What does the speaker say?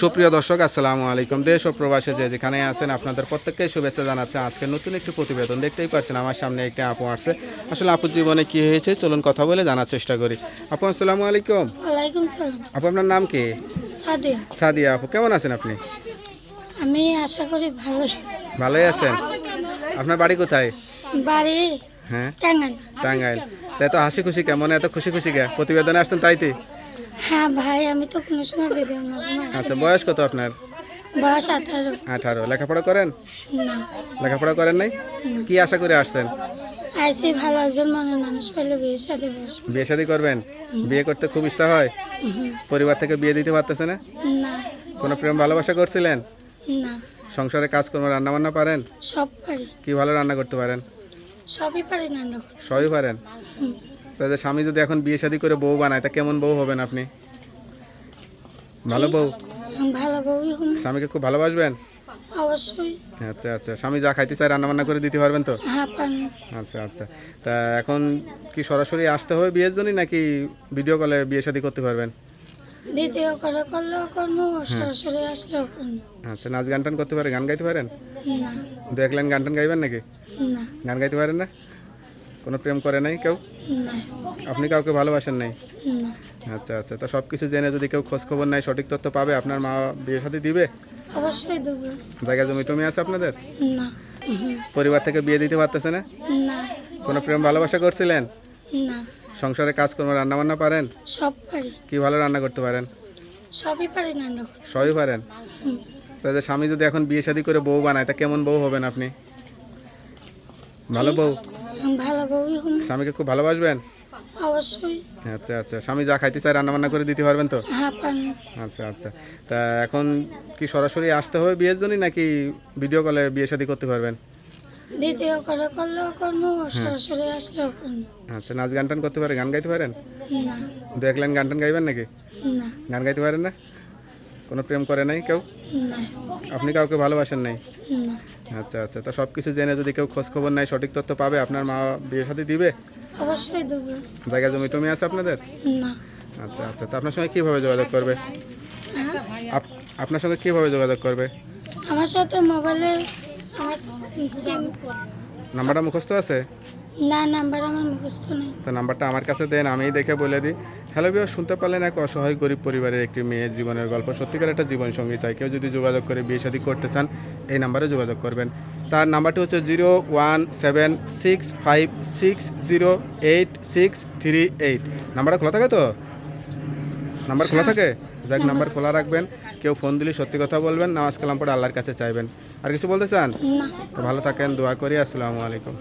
সুপ্রিয় দর্শক আসসালামু আলাইকুম। দেশ ও প্রবাসে যে যেখানে আছেন আপনাদের প্রত্যেককে শুভেচ্ছা জানাচ্ছে। আজকে নতুন একটি প্রতিবেদন দেখতেই পাচ্ছেন আমার সামনে একটি আপু আসছে আসলে আপুর জীবনে কি হয়েছে চলুন কথা বলে জানার চেষ্টা করি। আপু আসসালামু আলাইকুম। আপু আপনার নাম কি? সাদিয়া। সাদিয়া আপু কেমন আছেন আপনি? আমি আশা করি ভালো। ভালোই আছেন। আপনার বাড়ি কোথায়? বাড়ি হ্যাঁ। টাঙ্গান টাঙ্গাইল। তাই তো হাসি খুশি কেমন এত খুশি খুশি কে? প্রতিবেদনে আসছেন তাইতে হ্যাঁ ভাই আমি তো কোনো সময় বেঁধে না আচ্ছা বয়স কত আপনার? বয়স আঠারো। আঠারো। লেখাপড়া করেন? না। লেখাপড়া করেন নাই? কি আশা করে আসছেন? আইসি ভালো একজন মনের মানুষ পেলে বিয়ের সাথে বসবো। বিয়ে শাদী করবেন? বিয়ে করতে খুব ইচ্ছা হয়? পরিবার থেকে বিয়ে দিতে পারতেছে না? না। কোনো প্রেম ভালোবাসা করছিলেন? না। সংসারে কাজকর্ম রান্না বান্না পারেন? সব পারি। কি ভালো রান্না করতে পারেন? সবই পারি না না করতে। সবই পারেন? তাদের স্বামী যদি এখন বিয়ে শাদী করে বউ বানায় তা কেমন বউ হবেন আপনি? ভালো বউ? ভালো বউই স্বামীকে খুব ভালোবাসবেন? অবশ্যই। আচ্ছা আচ্ছা। স্বামী যা খাইতে চায় রান্না বান্না করে দিতে পারবেন তো? হ্যাঁ আচ্ছা আচ্ছা। তা এখন কি সরাসরি আসতে হবে বিয়ের জন্যই নাকি ভিডিও কলে বিয়ে শাদী করতে পারবেন? ভিডিও করে করলেও করব সরাসরি আসলেও আচ্ছা নাচ গান টান করতে পারে গান গাইতে পারেন? দু এক লাইন গান টান গাইবেন নাকি? না। গান গাইতে পারেন না? কোনো প্রেম করে নাই কেউ? আপনি কাউকে ভালোবাসেন নাই? আচ্ছা আচ্ছা। তা সব কিছু জেনে যদি কেউ খোঁজ খবর নাই সঠিক তথ্য পাবে আপনার মা বিয়ে সাথে দিবে? অবশ্যই দেবো। জায়গা জমি টমি আছে আপনাদের? না। পরিবার থেকে বিয়ে দিতে পারতেছে না? না। কোনো প্রেম ভালোবাসা করছিলেন? না। সংসারে কাজকর্ম রান্না বান্না পারেন? সব পারি। কি ভালো রান্না করতে পারেন? সবই পারি না না করতে। সবই পারেন? তাদের স্বামী যদি এখন বিয়ে শাদী করে বউ বানায় তা কেমন বউ হবেন আপনি? ভালো বউ? স্বামীকে খুব ভালোবাসবেন? অবশ্যই। আচ্ছা আচ্ছা। স্বামী যা খাইতে চায় রান্না বান্না করে দিতে পারবেন তো? হ্যাঁ আচ্ছা আচ্ছা। তা এখন কি সরাসরি আসতে হবে বিয়ের জন্যই নাকি ভিডিও কলে বিয়ে শাদী করতে পারবেন? করে করলেও করব সরাসরি আসলেও আচ্ছা নাচ গান টান করতে পারে? গান গাইতে পারেন? না। দু এক লাইন গান টান গাইবেন নাকি? না। গান গাইতে পারেন না? কোনো প্রেম করে নাই কেউ? আপনি কাউকে ভালোবাসেন নাই? আচ্ছা আচ্ছা। তা সব কিছু জেনে যদি কেউ খোঁজ খবর নাই সঠিক তথ্য পাবে আপনার মা বিয়ে সাথে দিবে? অবশ্যই দেবো। জায়গা জমি টমি আছে আপনাদের? না। আচ্ছা আচ্ছা। তা আপনার সঙ্গে কীভাবে যোগাযোগ করবে? হ্যাঁ? আপ- আপনার সঙ্গে কীভাবে যোগাযোগ করবে? আমার সাথে মোবাইলে আমার নাম্বারটা মুখস্থ আছে? না নাম্বার আমার মুখস্থ নেই। তো নাম্বারটা আমার কাছে দেন আমিই দেখে বলে দিই। হ্যালো বিও শুনতে পারলেন এক অসহায় গরিব পরিবারের একটি মেয়ের জীবনের গল্প। সত্যিকার একটা জীবন সঙ্গী চাই। কেউ যদি যোগাযোগ করে বিয়ে শাদী করতে চান এই নাম্বারে যোগাযোগ করবেন। তার নাম্বারটি হচ্ছে zero one seven six five six zero eight six three eight. নাম্বারটা খোলা থাকে তো? নাম্বার খোলা থাকে? যাক নাম্বার খোলা রাখবেন। কেউ ফোন দিলে সত্যি কথা বলবেন নামাজ কালাম পড়ে আল্লাহর কাছে চাইবেন। আর কিছু বলতে চান? তো ভালো থাকেন দোয়া করি আসসালামু আলাইকুম।